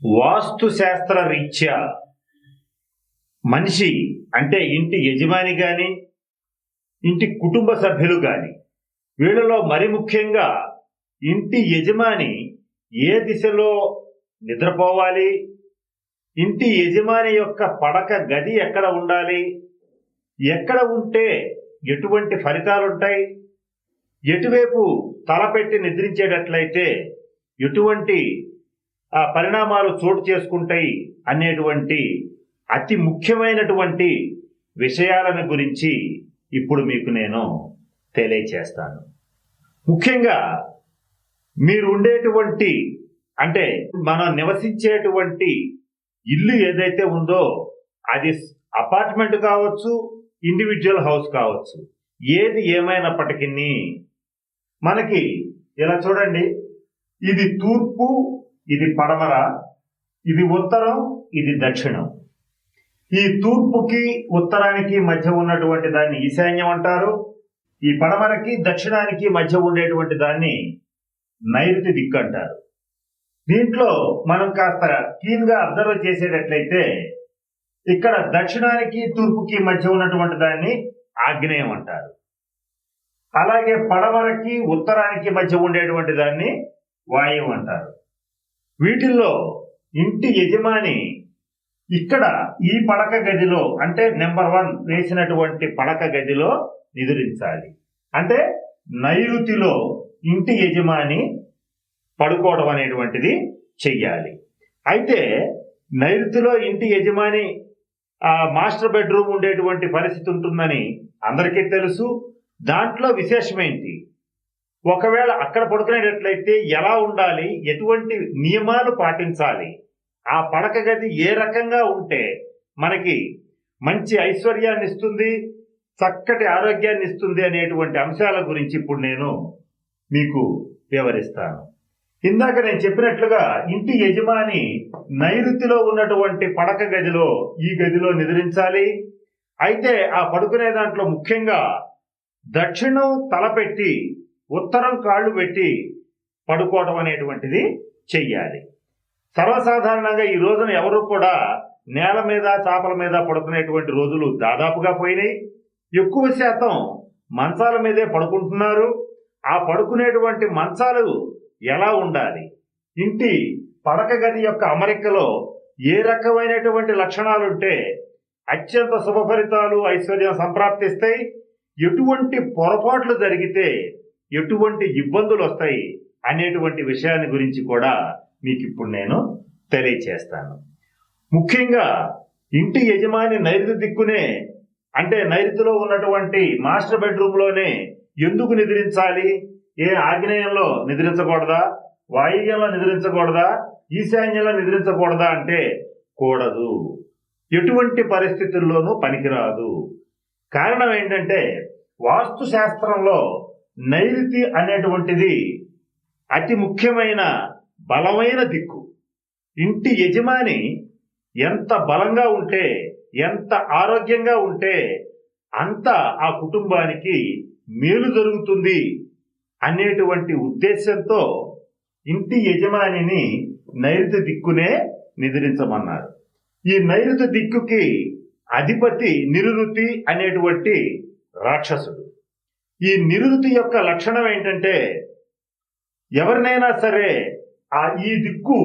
వాస్తు శాస్త్ర రీత్యా మనిషి అంటే ఇంటి యజమాని కానీ ఇంటి కుటుంబ సభ్యులు కానీ వీళ్ళలో మరి ముఖ్యంగా ఇంటి యజమాని ఏ దిశలో నిద్రపోవాలి ఇంటి యజమాని యొక్క పడక గది ఎక్కడ ఉండాలి ఎక్కడ ఉంటే ఎటువంటి ఫలితాలుంటాయి ఎటువైపు తలపెట్టి నిద్రించేటట్లయితే ఎటువంటి ఆ పరిణామాలు చోటు చేసుకుంటాయి అనేటువంటి అతి ముఖ్యమైనటువంటి విషయాలను గురించి ఇప్పుడు మీకు నేను తెలియచేస్తాను. ముఖ్యంగా మీరు ఉండేటువంటి అంటే మనం నివసించేటువంటి ఇల్లు ఏదైతే ఉందో అది అపార్ట్మెంట్ కావచ్చు ఇండివిజువల్ హౌస్ కావచ్చు ఏది ఏమైనప్పటికీ మనకి ఇలా చూడండి ఇది తూర్పు ఇది పడమర ఇది ఉత్తరం ఇది దక్షిణం. ఈ తూర్పుకి ఉత్తరానికి మధ్య ఉన్నటువంటి దాన్ని ఈశాన్యం అంటారు. ఈ పడమరకి దక్షిణానికి మధ్య ఉండేటువంటి దాన్ని నైరుతి దిక్కు అంటారు. దీంట్లో మనం కాస్త క్లీన్గా అబ్జర్వ్ చేసేటట్లయితే ఇక్కడ దక్షిణానికి తూర్పుకి మధ్య ఉన్నటువంటి దాన్ని ఆగ్నేయం అంటారు. అలాగే పడమరకి ఉత్తరానికి మధ్య ఉండేటువంటి దాన్ని వాయువు అంటారు. వీటిల్లో ఇంటి యజమాని ఇక్కడ ఈ పడక గదిలో అంటే నెంబర్ వన్ వేసినటువంటి పడక గదిలో నిద్రించాలి. అంటే నైరుతిలో ఇంటి యజమాని పడుకోవడం అనేటువంటిది చెయ్యాలి. అయితే నైరుతిలో ఇంటి యజమాని మాస్టర్ బెడ్రూమ్ ఉండేటువంటి పరిస్థితి ఉంటుందని అందరికీ తెలుసు. దాంట్లో విశేషమేంటి ఒకవేళ అక్కడ పడుకునేటట్లయితే ఎలా ఉండాలి? ఎటువంటి నియమాలు పాటించాలి? ఆ పడక గది ఏ రకంగా ఉంటే మనకి మంచి ఐశ్వర్యాన్ని ఇస్తుంది చక్కటి ఆరోగ్యాన్ని ఇస్తుంది అనేటువంటి అంశాల గురించి ఇప్పుడు నేను మీకు వివరిస్తాను. ఇందాక నేను చెప్పినట్లుగా ఇంటి యజమాని నైరుతిలో ఉన్నటువంటి పడక గదిలో ఈ గదిలో నిద్రించాలి. అయితే ఆ పడుకునే దాంట్లో ముఖ్యంగా దక్షిణం తలపెట్టి ఉత్తరం కాళ్ళు పెట్టి పడుకోవడం అనేటువంటిది చెయ్యాలి. సర్వసాధారణంగా ఈ రోజున ఎవరు కూడా నేల మీద చేపల మీద పడుకునేటువంటి రోజులు దాదాపుగా పోయినాయి. ఎక్కువ శాతం మంచాల మీదే పడుకుంటున్నారు. ఆ పడుకునేటువంటి మంచాలు ఎలా ఉండాలి? ఇంటి పడక గది యొక్క అమరికలో ఏ రకమైనటువంటి లక్షణాలుంటే అత్యంత శుభ ఫలితాలు ఐశ్వర్యం సంప్రాప్తిస్తాయి. ఎటువంటి పొరపాట్లు జరిగితే ఎటువంటి ఇబ్బందులు వస్తాయి అనేటువంటి విషయాన్ని గురించి కూడా మీకు ఇప్పుడు నేను తెలియచేస్తాను. ముఖ్యంగా ఇంటి యజమాని నైరుతి దిక్కునే అంటే నైరుతిలో ఉన్నటువంటి మాస్టర్ బెడ్రూమ్లోనే ఎందుకు నిద్రించాలి? ఏ ఆగ్నేయంలో నిద్రించకూడదా? వాయువ్యంలో నిద్రించకూడదా? ఈశాన్యంలో నిద్రించకూడదా అంటే కూడదు. ఎటువంటి పరిస్థితుల్లోనూ పనికిరాదు. కారణం ఏంటంటే వాస్తు శాస్త్రంలో నైరుతి అనేటువంటిది అతి ముఖ్యమైన బలమైన దిక్కు. ఇంటి యజమాని ఎంత బలంగా ఉంటే ఎంత ఆరోగ్యంగా ఉంటే అంత ఆ కుటుంబానికి మేలు జరుగుతుంది అనేటువంటి ఉద్దేశంతో ఇంటి యజమానిని నైరుతి దిక్కునే నిద్రించమన్నారు. ఈ నైరుతి దిక్కుకి అధిపతి నిరుతి అనేటువంటి రాక్షసుడు. ఈ నిరుతి యొక్క లక్షణం ఏంటంటే ఎవరినైనా సరే ఆ ఈ దిక్కు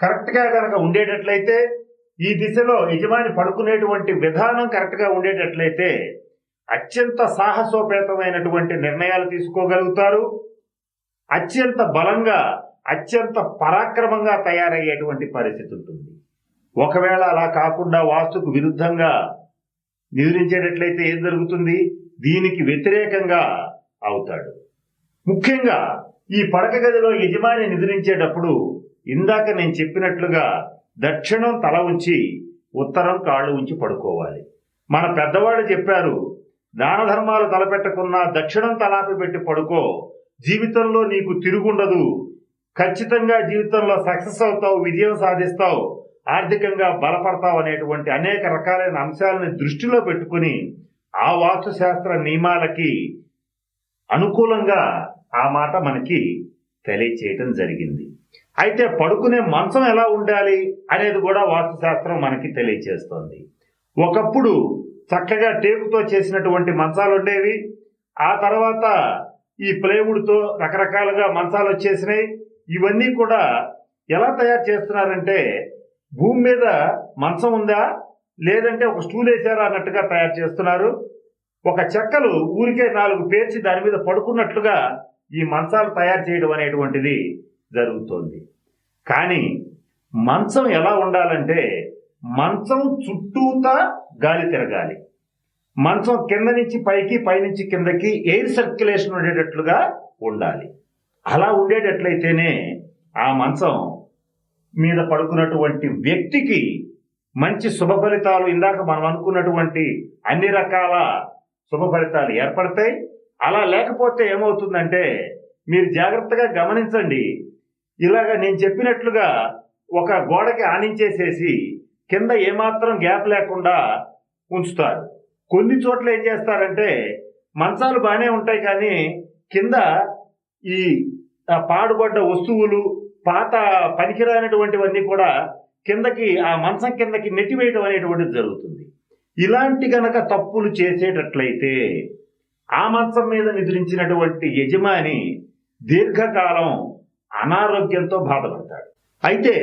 కరెక్ట్గా కనుక ఉండేటట్లయితే ఈ దిశలో యజమాని పడుకునేటువంటి విధానం కరెక్ట్గా ఉండేటట్లయితే అత్యంత సాహసోపేతమైనటువంటి నిర్ణయాలు తీసుకోగలుగుతారు. అత్యంత బలంగా అత్యంత పరాక్రమంగా తయారయ్యేటువంటి పరిస్థితి ఉంటుంది. ఒకవేళ అలా కాకుండా వాస్తుకు విరుద్ధంగా నిద్రించేటట్లయితే ఏం జరుగుతుంది? దీనికి వ్యతిరేకంగా అవుతాడు. ముఖ్యంగా ఈ పడక గదిలో యజమాని నిద్రించేటప్పుడు ఇందాక నేను చెప్పినట్లుగా దక్షిణం తల ఉంచి ఉత్తరం కాళ్ళు ఉంచి పడుకోవాలి. మన పెద్దవాళ్ళు చెప్పారు దాన ధర్మాలు తలపెట్టకున్నా దక్షిణం తలాపి పెట్టి పడుకో. జీవితంలో నీకు తిరుగుండదు. ఖచ్చితంగా జీవితంలో సక్సెస్ అవుతావు విజయం సాధిస్తావు ఆర్థికంగా బలపడతావు అనేటువంటి అనేక రకాలైన అంశాలని దృష్టిలో పెట్టుకుని ఆ వాస్తుశాస్త్ర నియమాలకి అనుకూలంగా ఆ మాట మనకి తెలియచేయటం జరిగింది. అయితే పడుకునే మంచం ఎలా ఉండాలి అనేది కూడా వాస్తుశాస్త్రం మనకి తెలియచేస్తోంది. ఒకప్పుడు చక్కగా టేకుతో చేసినటువంటి మంచాలు ఉండేవి. ఆ తర్వాత ఈ ప్లేవుడ్తో రకరకాలుగా మంచాలు వచ్చేసినాయి. ఇవన్నీ కూడా ఎలా తయారు చేస్తున్నారంటే భూమి మీద మంచం ఉందా? లేదంటే ఒక స్టూల్ వేసారా అన్నట్టుగా తయారు చేస్తున్నారు. ఒక చెక్కలు ఊరికే నాలుగు పేర్చి దాని మీద పడుకున్నట్లుగా ఈ మంచాలు తయారు చేయడం అనేటువంటిది జరుగుతోంది. కానీ మంచం ఎలా ఉండాలంటే మంచం చుట్టూతా గాలి తిరగాలి. మంచం కింద నుంచి పైకి పైనుంచి కిందకి ఎయిర్ సర్క్యులేషన్ ఉండేటట్లుగా ఉండాలి. అలా ఉండేటట్లయితేనే ఆ మంచం మీద పడుకున్నటువంటి వ్యక్తికి మంచి శుభ ఫలితాలు ఇందాక మనం అనుకున్నటువంటి అన్ని రకాల శుభ ఫలితాలు ఏర్పడతాయి. అలా లేకపోతే ఏమవుతుందంటే మీరు జాగ్రత్తగా గమనించండి. ఇలాగ నేను చెప్పినట్లుగా ఒక గోడకి ఆనించేసేసి కింద ఏమాత్రం గ్యాప్ లేకుండా ఉంచుతారు. కొన్ని చోట్ల ఏం చేస్తారంటే మంచాలు బాగానే ఉంటాయి కానీ కింద ఈ పాడుబడ్డ వస్తువులు పాత పనికిరానటువంటివన్నీ కూడా కిందకి ఆ మంచం కిందకి నెట్టివేయడం అనేటువంటిది జరుగుతుంది. ఇలాంటి గనక తప్పులు చేసేటట్లయితే ఆ మంచం మీద నిద్రించినటువంటి యజమాని దీర్ఘకాలం అనారోగ్యంతో బాధపడతాడు. అయితే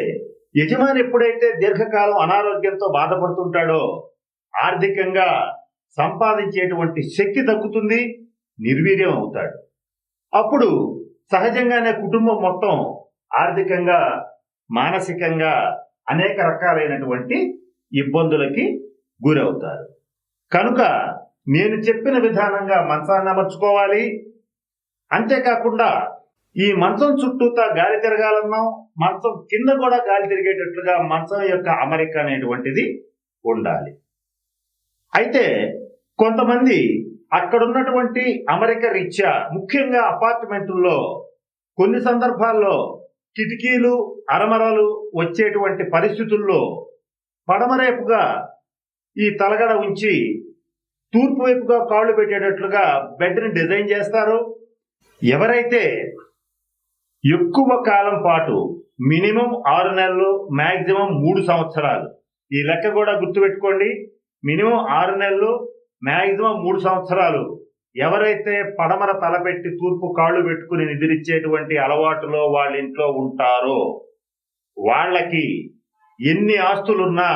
యజమాని ఎప్పుడైతే దీర్ఘకాలం అనారోగ్యంతో బాధపడుతుంటాడో ఆర్థికంగా సంపాదించేటువంటి శక్తి తగ్గుతుంది నిర్వీర్యం అవుతాడు. అప్పుడు సహజంగానే కుటుంబం మొత్తం ఆర్థికంగా మానసికంగా అనేక రకాలైనటువంటి ఇబ్బందులకి గురవుతారు. కనుక నేను చెప్పిన విధానంగా మంచాన్ని అమర్చుకోవాలి. అంతేకాకుండా ఈ మంచం చుట్టూతా గాలి తిరగాలన్నాం మంచం కింద కూడా గాలి తిరిగేటట్లుగా మంచం యొక్క అమరిక అనేటువంటిది ఉండాలి. అయితే కొంతమంది అక్కడ ఉన్నటువంటి అమరిక రీత్యా ముఖ్యంగా అపార్ట్మెంటుల్లో కొన్ని సందర్భాల్లో కిటికీలు అరమరలు వచ్చేటువంటి పరిస్థితుల్లో పడమరేపుగా ఈ తలగడ ఉంచి తూర్పు వైపుగా కాళ్ళు పెట్టేటట్లుగా బెడ్ని డిజైన్ చేస్తారు. ఎవరైతే ఎక్కువ కాలం పాటు మినిమం ఆరు నెలలు మ్యాక్సిమం మూడు సంవత్సరాలు ఈ లెక్క కూడా గుర్తుపెట్టుకోండి. మినిమం ఆరు నెలలు మ్యాక్సిమం మూడు సంవత్సరాలు ఎవరైతే పడమర తలపెట్టి తూర్పు కాళ్ళు పెట్టుకుని నిద్రించేటువంటి అలవాటులో వాళ్ళ ఇంట్లో ఉంటారో వాళ్ళకి ఎన్ని ఆస్తులున్నా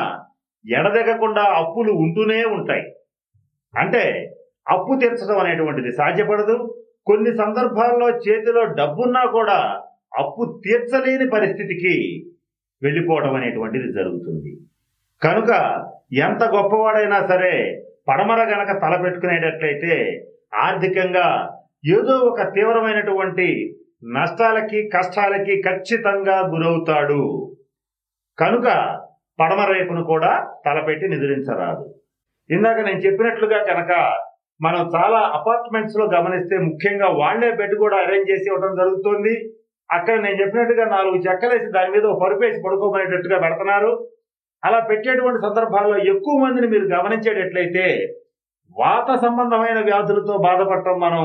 ఎడదెగకుండా అప్పులు ఉంటూనే ఉంటాయి. అంటే అప్పు తీర్చడం అనేటువంటిది సాధ్యపడదు. కొన్ని సందర్భాల్లో చేతిలో డబ్బున్నా కూడా అప్పు తీర్చలేని పరిస్థితికి వెళ్ళిపోవడం అనేటువంటిది జరుగుతుంది. కనుక ఎంత గొప్పవాడైనా సరే పడమర గనక తలపెట్టుకునేటట్లయితే ఆర్థికంగా ఏదో ఒక తీవ్రమైనటువంటి నష్టాలకి కష్టాలకి ఖచ్చితంగా గురవుతాడు. కనుక పడమరేపును కూడా తలపెట్టి నిద్రించరాదు. ఇందాక నేను చెప్పినట్లుగా కనుక మనం చాలా అపార్ట్మెంట్స్లో గమనిస్తే ముఖ్యంగా వాళ్ళే బెడ్ కూడా అరేంజ్ చేసి ఇవ్వడం జరుగుతుంది. అక్కడ నేను చెప్పినట్టుగా నాలుగు చెక్కలేసి దాని మీద ఒక పరుపేసి పడుకోమనేటట్టుగా పెడుతున్నారు. అలా పెట్టేటువంటి సందర్భాల్లో ఎక్కువ మందిని మీరు గమనించేటట్లయితే వాత సంబంధమైన వ్యాధులతో బాధపడటం మనం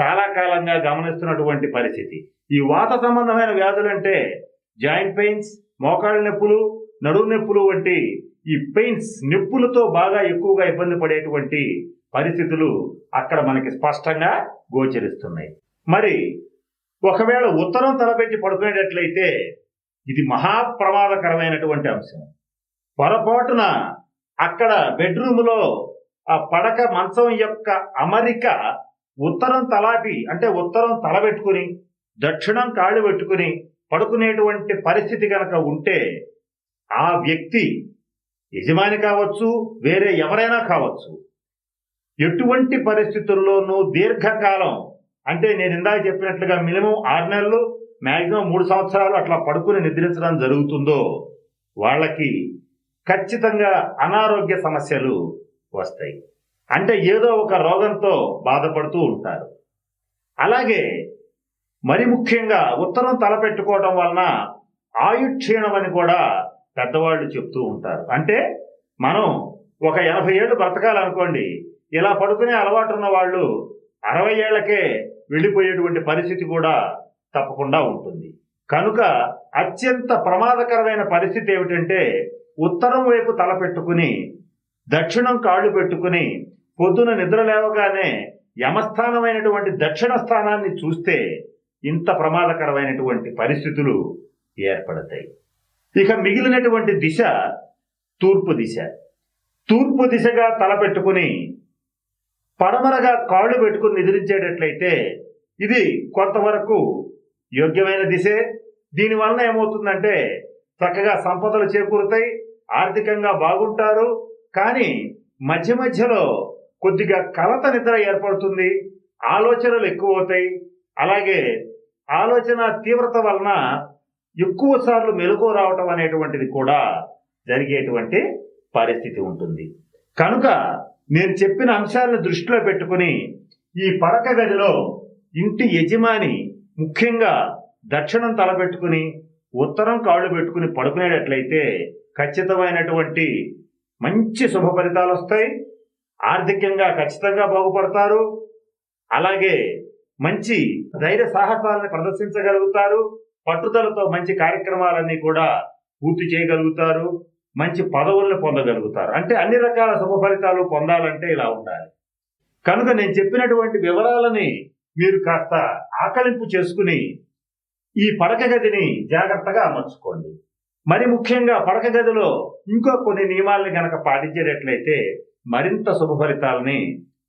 చాలా కాలంగా గమనిస్తున్నటువంటి పరిస్థితి. ఈ వాత సంబంధమైన వ్యాధులు అంటే జాయింట్ పెయిన్స్ మోకాళ్ళ నొప్పులు నడుము నొప్పులు వంటి ఈ పెయిన్స్ నొప్పులతో బాగా ఎక్కువగా ఇబ్బంది పడేటువంటి పరిస్థితులు అక్కడ మనకి స్పష్టంగా గోచరిస్తున్నాయి. మరి ఒకవేళ ఉత్తరం తలపెట్టి పడుకునేటట్లయితే ఇది మహా ప్రమాదకరమైనటువంటి అంశం. పొరపాటున అక్కడ బెడ్రూములో ఆ పడక మంచం యొక్క అమరిక ఉత్తరం తలాపి అంటే ఉత్తరం తల పెట్టుకుని దక్షిణం కాళ్ళు పెట్టుకుని పడుకునేటువంటి పరిస్థితి కనుక ఉంటే ఆ వ్యక్తి యజమాని కావచ్చు వేరే ఎవరైనా కావచ్చు ఎటువంటి పరిస్థితుల్లోనూ దీర్ఘకాలం అంటే నేను ఇందాక చెప్పినట్లుగా మినిమం ఆరు నెలలు మ్యాక్సిమం మూడు సంవత్సరాలు అట్లా పడుకుని నిద్రించడం జరుగుతుందో వాళ్ళకి ఖచ్చితంగా అనారోగ్య సమస్యలు వస్తాయి. అంటే ఏదో ఒక రోగంతో బాధపడుతూ ఉంటారు. అలాగే మరి ముఖ్యంగా ఉత్తరం తలపెట్టుకోవడం వలన ఆయుక్షీణం అని కూడా పెద్దవాళ్ళు చెప్తూ ఉంటారు. అంటే మనం ఒక ఎనభై ఏళ్ళు బ్రతకాలనుకోండి ఇలా పడుకునే అలవాటు ఉన్న వాళ్ళు అరవై ఏళ్ళకే వెళ్ళిపోయేటువంటి పరిస్థితి కూడా తప్పకుండా ఉంటుంది. కనుక అత్యంత ప్రమాదకరమైన పరిస్థితి ఏమిటంటే ఉత్తరం వైపు తలపెట్టుకుని దక్షిణం కాళ్ళు పెట్టుకుని పొద్దున నిద్ర లేవగానే యమస్థానమైనటువంటి దక్షిణ స్థానాన్ని చూస్తే ఇంత ప్రమాదకరమైనటువంటి పరిస్థితులు ఏర్పడతాయి. ఇక మిగిలినటువంటి దిశ తూర్పు దిశ. తూర్పు దిశగా తల పెట్టుకుని పడమరగా కాళ్ళు పెట్టుకుని నిద్రించేటట్లయితే ఇది కొంతవరకు యోగ్యమైన దిశే. దీనివలన ఏమవుతుందంటే చక్కగా సంపదలు చేకూరుతాయి ఆర్థికంగా బాగుంటారు కానీ మధ్య మధ్యలో కొద్దిగా కలత నిద్ర ఏర్పడుతుంది ఆలోచనలు ఎక్కువ అవుతాయి అలాగే ఆలోచన తీవ్రత వలన ఎక్కువ సార్లు మెలకు రావటం అనేటువంటిది కూడా జరిగేటువంటి పరిస్థితి ఉంటుంది. కనుక నేను చెప్పిన అంశాలను దృష్టిలో పెట్టుకుని ఈ పడక గదిలో ఇంటి యజమాని ముఖ్యంగా దక్షిణం తలపెట్టుకుని ఉత్తరం కాళ్ళు పెట్టుకుని పడుకునేటట్లయితే ఖచ్చితమైనటువంటి మంచి శుభ ఫలితాలు వస్తాయి. ఆర్థికంగా ఖచ్చితంగా బాగుపడతారు. అలాగే మంచి ధైర్య సాహసాలను ప్రదర్శించగలుగుతారు. పట్టుదలతో మంచి కార్యక్రమాలన్నీ కూడా పూర్తి చేయగలుగుతారు. మంచి పదవులను పొందగలుగుతారు. అంటే అన్ని రకాల శుభ ఫలితాలు పొందాలంటే ఇలా ఉండాలి. కనుక నేను చెప్పినటువంటి వివరాలని మీరు కాస్త ఆకలింపు చేసుకుని ఈ పడక గదిని జాగ్రత్తగా అమర్చుకోండి. మరి ముఖ్యంగా పడక గదిలో ఇంకా కొన్ని నియమాల్ని గనక పాటించేటట్లయితే మరింత శుభ ఫలితాలని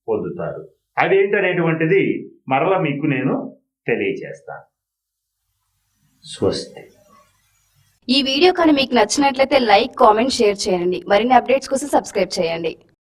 పొందుతారు. అవి ఏంటనేటువంటిది మరల మీకు నేను తెలియజేస్తాను స్వస్తి. ఈ వీడియో కానీ మీకు నచ్చినట్లయితే లైక్ కామెంట్ షేర్ చేయండి. మరిన్ని అప్డేట్స్ కోసం సబ్స్క్రైబ్ చేయండి.